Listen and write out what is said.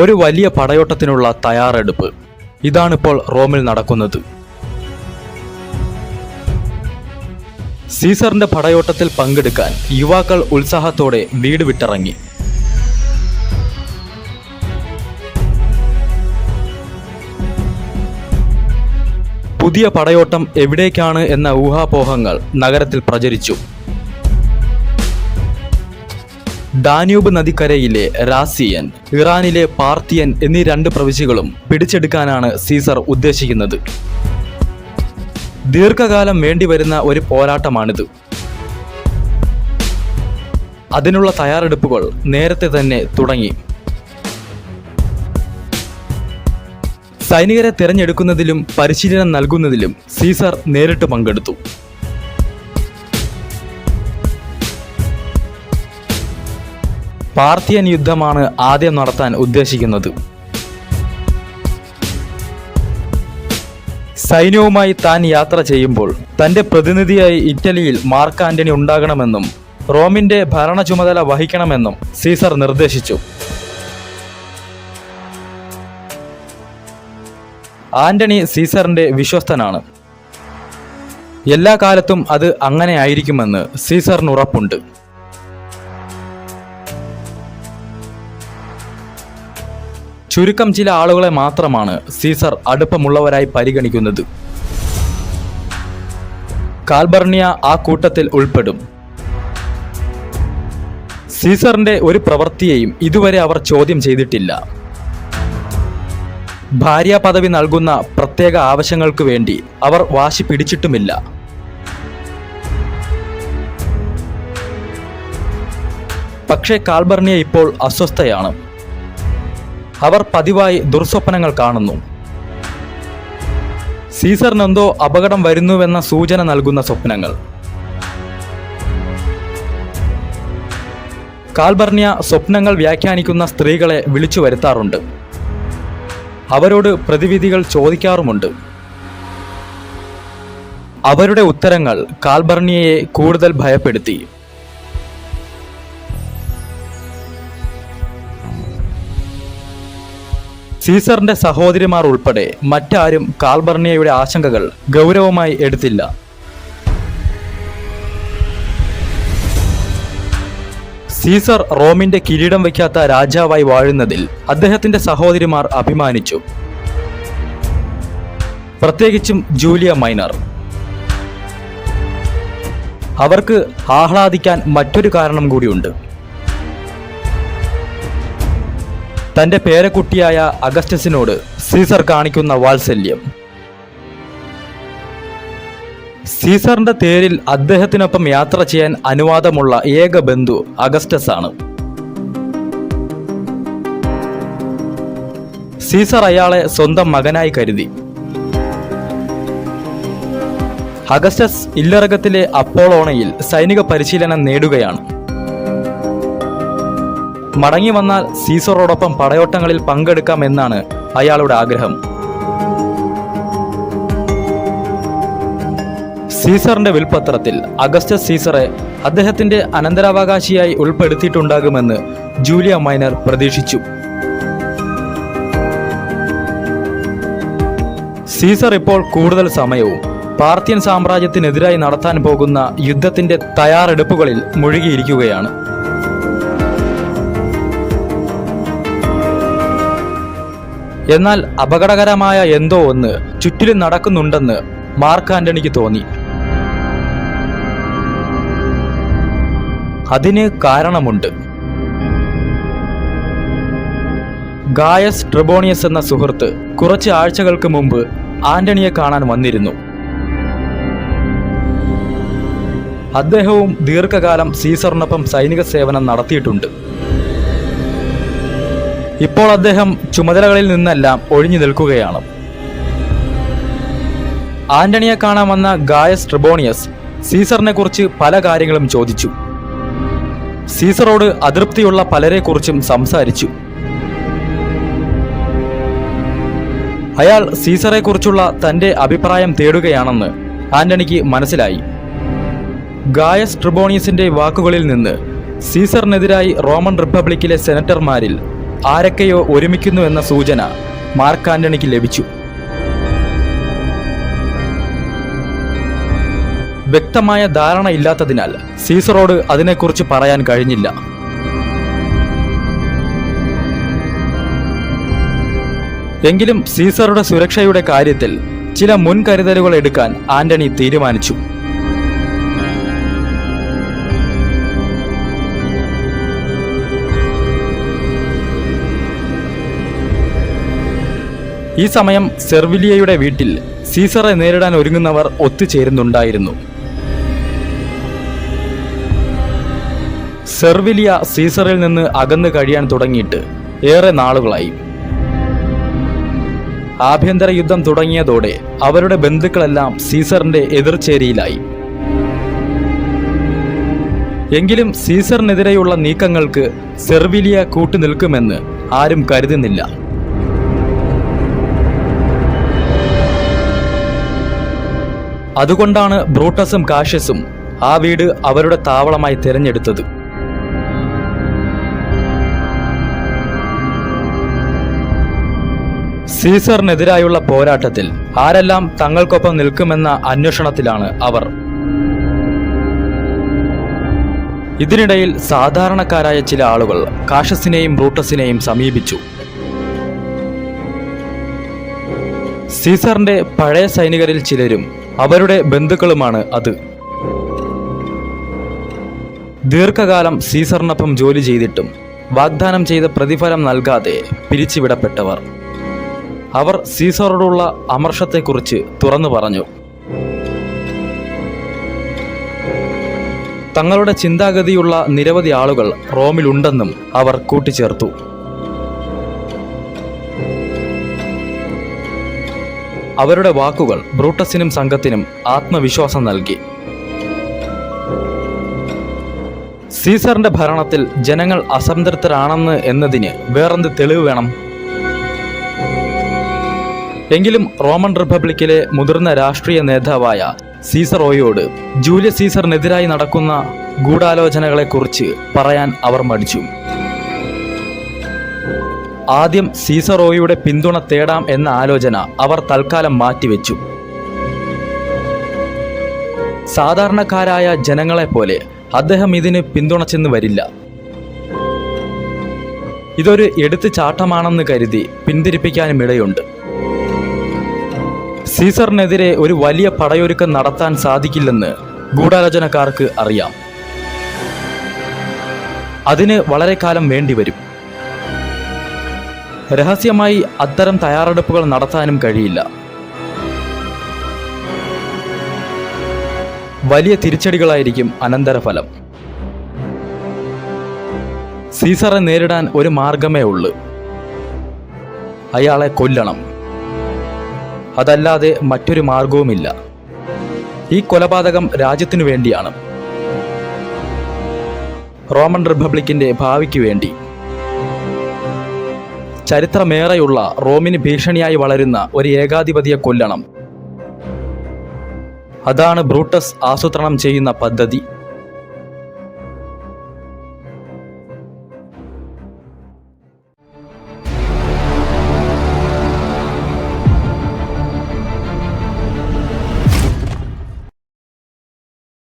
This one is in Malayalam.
ഒരു വലിയ പടയോട്ടത്തിനുള്ള തയ്യാറെടുപ്പ്. ഇതാണിപ്പോൾ റോമിൽ നടക്കുന്നത്. സീസറിന്റെ പടയോട്ടത്തിൽ പങ്കെടുക്കാൻ യുവാക്കൾ ഉത്സാഹത്തോടെ വീട് വിട്ടിറങ്ങി. പുതിയ പടയോട്ടം എവിടേക്കാണ് എന്ന ഊഹാപോഹങ്ങൾ നഗരത്തിൽ പ്രചരിച്ചു. ഡാന്യൂബ് നദിക്കരയിലെ റാസിയൻ ഇറാനിലെ പാർത്തിയൻ എന്നീ രണ്ട് പ്രവിശ്യകളും പിടിച്ചെടുക്കാനാണ് സീസർ ഉദ്ദേശിക്കുന്നത്. ദീർഘകാലം വേണ്ടിവരുന്ന ഒരു പോരാട്ടമാണിത്. അതിനുള്ള തയ്യാറെടുപ്പുകൾ നേരത്തെ തന്നെ തുടങ്ങി. സൈനികരെ തിരഞ്ഞെടുക്കുന്നതിലും പരിശീലനം നൽകുന്നതിലും സീസർ നേരിട്ട് പങ്കെടുത്തു. പാർത്തിയൻ യുദ്ധമാണ് ആദ്യം നടത്താൻ ഉദ്ദേശിക്കുന്നത്. സൈന്യവുമായി താൻ യാത്ര ചെയ്യുമ്പോൾ തന്റെ പ്രതിനിധിയായി ഇറ്റലിയിൽ മാർക്ക് ആന്റണി ഉണ്ടാകണമെന്നും റോമിന്റെ ഭരണ ചുമതല വഹിക്കണമെന്നും സീസർ നിർദ്ദേശിച്ചു. ആന്റണി സീസറിന്റെ വിശ്വസ്തനാണ്. എല്ലാ കാലത്തും അത് അങ്ങനെ ആയിരിക്കുമെന്ന് സീസറിന് ഉറപ്പുണ്ട്. ചുരുക്കം ചില ആളുകളെ മാത്രമാണ് സീസർ അടുപ്പമുള്ളവരായി പരിഗണിക്കുന്നത്. കാൽബർണിയ ആ കൂട്ടത്തിൽ ഉൾപ്പെടും. സീസറിന്റെ ഒരു പ്രവൃത്തിയെയും ഇതുവരെ അവർ ചോദ്യം ചെയ്തിട്ടില്ല. ഭാര്യ പദവി നൽകുന്ന പ്രത്യേക ആവശ്യങ്ങൾക്ക് വേണ്ടി അവർ വാശി പിടിച്ചിട്ടുമില്ല. പക്ഷേ കാൽബർണിയ ഇപ്പോൾ അസ്വസ്ഥയാണ്. അവർ പതിവായി ദുർസ്വപ്നങ്ങൾ കാണുന്നു. സീസറിനെന്തോ അപകടം വരുന്നുവെന്ന സൂചന നൽകുന്ന സ്വപ്നങ്ങൾ. കാൽബർണിയ സ്വപ്നങ്ങൾ വ്യാഖ്യാനിക്കുന്ന സ്ത്രീകളെ വിളിച്ചു വരുത്താറുണ്ട്. അവരോട് പ്രതിവിധികൾ ചോദിക്കാറുമുണ്ട്. അവരുടെ ഉത്തരങ്ങൾ കാൽബർണിയയെ കൂടുതൽ ഭയപ്പെടുത്തി. സീസറിന്റെ സഹോദരിമാർ ഉൾപ്പെടെ മറ്റാരും കാൽബർണിയയുടെ ആശങ്കകൾ ഗൗരവമായി എടുത്തില്ല. സീസർ റോമിന്റെ കിരീടം വയ്ക്കാത്ത രാജാവായി വാഴുന്നതിൽ അദ്ദേഹത്തിന്റെ സഹോദരിമാർ അഭിമാനിച്ചു. പ്രത്യേകിച്ചും ജൂലിയ മൈനർ. അവർക്ക് ആഹ്ലാദിക്കാൻ മറ്റൊരു കാരണം കൂടിയുണ്ട്. തന്റെ പേരക്കുട്ടിയായ അഗസ്റ്റസിനോട് സീസർ കാണിക്കുന്ന വാത്സല്യം. സീസറിന്റെ തേരിൽ അദ്ദേഹത്തിനൊപ്പം യാത്ര ചെയ്യാൻ അനുവാദമുള്ള ഏക ബന്ധു അഗസ്റ്റസ് ആണ് സീസർ അയാളെ സ്വന്തം മകനായി കരുതി. അഗസ്റ്റസ് ഇല്ലറകത്തിലെ അപ്പോളോണയിൽ സൈനിക പരിശീലനം നേടുകയാണ്. മടങ്ങി വന്നാൽ സീസറോടൊപ്പം പടയോട്ടങ്ങളിൽ പങ്കെടുക്കാം എന്നാണ് അയാളുടെ ആഗ്രഹം. സീസറിന്റെ വിൽപത്രത്തിൽ അഗസ്റ്റസ് സീസറെ അദ്ദേഹത്തിന്റെ അനന്തരാവകാശിയായി ഉൾപ്പെടുത്തിയിട്ടുണ്ടാകുമെന്ന് ജൂലിയ മൈനർ പ്രതീക്ഷിച്ചു. സീസർ ഇപ്പോൾ കൂടുതൽ സമയവും പാർത്യൻ സാമ്രാജ്യത്തിനെതിരായി നടത്താൻ പോകുന്ന യുദ്ധത്തിന്റെ തയ്യാറെടുപ്പുകളിൽ മുഴുകിയിരിക്കുകയാണ്. എന്നാൽ അപകടകരമായ എന്തോ ഒന്ന് ചുറ്റിലും നടക്കുന്നുണ്ടെന്ന് മാർക്ക് ആന്റണിക്ക് തോന്നി. അതിന് കാരണമുണ്ട്. ഗായസ് ട്രിബോണിയസ് എന്ന സുഹൃത്ത് കുറച്ച് ആഴ്ചകൾക്ക് മുമ്പ് ആന്റണിയെ കാണാൻ വന്നിരുന്നു. അദ്ദേഹവും ദീർഘകാലം സീസറിനൊപ്പം സൈനിക സേവനം നടത്തിയിട്ടുണ്ട്. ഇപ്പോൾ അദ്ദേഹം ചുമതലകളിൽ നിന്നെല്ലാം ഒഴിഞ്ഞു നിൽക്കുകയാണ്. ആന്റണിയെ കാണാൻ വന്ന ഗായസ് ട്രിബോണിയസ് സീസറിനെ കുറിച്ച് പല കാര്യങ്ങളും ചോദിച്ചു. സീസറോട് അതൃപ്തിയുള്ള പലരെക്കുറിച്ചും സംസാരിച്ചു. അയാൾ സീസറെക്കുറിച്ചുള്ള തന്റെ അഭിപ്രായം തേടുകയാണെന്ന് ആന്റണിക്ക് മനസ്സിലായി. ഗായസ് ട്രിബോണിയസിന്റെ വാക്കുകളിൽ നിന്ന് സീസറിനെതിരായി റോമൻ റിപ്പബ്ലിക്കിലെ സെനറ്റർമാരിൽ ആരൊക്കെയോ ഒരുമിക്കുന്നു എന്ന സൂചന മാർക്ക് ആന്റണിക്ക് ലഭിച്ചു. വ്യക്തമായ ധാരണ ഇല്ലാത്തതിനാൽ സീസറോട് അതിനെക്കുറിച്ച് പറയാൻ കഴിഞ്ഞില്ല. എങ്കിലും സീസറുടെ സുരക്ഷയുടെ കാര്യത്തിൽ ചില മുൻകരുതലുകൾ എടുക്കാൻ ആന്റണി തീരുമാനിച്ചു. ഈ സമയം സെർവിലിയയുടെ വീട്ടിൽ സീസറെ നേരിടാൻ ഒരുങ്ങുന്നവർ ഒത്തുചേരുന്നുണ്ടായിരുന്നു. സെർവിലിയ സീസറിൽ നിന്ന് അകന്നു കഴിയാൻ തുടങ്ങിയിട്ട് ഏറെ നാളുകളായി. ആഭ്യന്തര യുദ്ധം തുടങ്ങിയതോടെ അവരുടെ ബന്ധുക്കളെല്ലാം സീസറിന്റെ എതിർചേരിയിലായി. എങ്കിലും സീസറിനെതിരെയുള്ള നീക്കങ്ങൾക്ക് സെർവിലിയ കൂട്ടുനിൽക്കുമെന്ന് ആരും കരുതുന്നില്ല. അതുകൊണ്ടാണ് ബ്രൂട്ടസും കാഷ്യസും ആ വീട് അവരുടെ താവളമായി തിരഞ്ഞെടുത്തത്. സീസറിനെതിരായുള്ള പോരാട്ടത്തിൽ ആരെല്ലാം തങ്ങൾക്കൊപ്പം നിൽക്കുമെന്ന അന്വേഷണത്തിലാണ് അവർ. ഇതിനിടയിൽ സാധാരണക്കാരായ ചില ആളുകൾ കാഷസിനെയും ബ്രൂട്ടസിനെയും സമീപിച്ചു. സീസറിന്റെ പഴയ സൈനികരിൽ ചിലരും അവരുടെ ബന്ധുക്കളുമാണ് അത്. ദീർഘകാലം സീസറിനൊപ്പം ജോലി ചെയ്തിട്ടും വാഗ്ദാനം ചെയ്ത പ്രതിഫലം നൽകാതെ പിരിച്ചുവിടപ്പെട്ടവർ. അവർ സീസറോടുള്ള അമർഷത്തെക്കുറിച്ച് തുറന്നു പറഞ്ഞു. തങ്ങളുടെ ചിന്താഗതിയുള്ള നിരവധി ആളുകൾ റോമിലുണ്ടെന്നും അവർ കൂട്ടിച്ചേർത്തു. അവരുടെ വാക്കുകൾ ബ്രൂട്ടസിനും സംഘത്തിനും ആത്മവിശ്വാസം നൽകി. സീസറിന്റെ ഭരണത്തിൽ ജനങ്ങൾ അസംതൃപ്തരാണെന്ന് എന്നതിന് വേറെന്ത് തെളിവ് വേണം? എങ്കിലും റോമൻ റിപ്പബ്ലിക്കിലെ മുതിർന്ന രാഷ്ട്രീയ നേതാവായ സീസറോയോട് ജൂലിയസ് സീസറിനെതിരായി നടക്കുന്ന ഗൂഢാലോചനകളെക്കുറിച്ച് പറയാൻ അവർ മടിച്ചു. ആദ്യം സീസറോയുടെ പിന്തുണ തേടാം എന്ന ആലോചന അവർ തൽക്കാലം മാറ്റിവെച്ചു. സാധാരണക്കാരായ ജനങ്ങളെപ്പോലെ അദ്ദേഹം ഇതിന് പിന്തുണച്ചെന്ന് വരില്ല. ഇതൊരു എടുത്തു ചാട്ടമാണെന്ന് കരുതി പിന്തിരിപ്പിക്കാനും ഇടയുണ്ട്. സീസറിനെതിരെ ഒരു വലിയ പടയൊരുക്കം നടത്താൻ സാധിക്കില്ലെന്ന് ഗൂഢാലോചനക്കാർക്ക് അറിയാം. അതിന് വളരെ കാലം വേണ്ടിവരും. രഹസ്യമായി അത്തരം തയ്യാറെടുപ്പുകൾ നടത്താനും കഴിയില്ല. വലിയ തിരിച്ചടികളായിരിക്കും അനന്തരഫലം. സീസറെ നേരിടാൻ ഒരു മാർഗമേ ഉള്ളൂ. അയാളെ കൊല്ലണം. അതല്ലാതെ മറ്റൊരു മാർഗവുമില്ല. ഈ കൊലപാതകം രാജ്യത്തിനു വേണ്ടിയാണ്. റോമൻ റിപ്പബ്ലിക്കിന്റെ ഭാവിക്ക് വേണ്ടി. ചരിത്രമേറെയുള്ള റോമിന് ഭീഷണിയായി വളരുന്ന ഒരു ഏകാധിപതിയെ കൊല്ലണം. അതാണ് ബ്രൂട്ടസ് ആസൂത്രണം ചെയ്യുന്ന പദ്ധതി.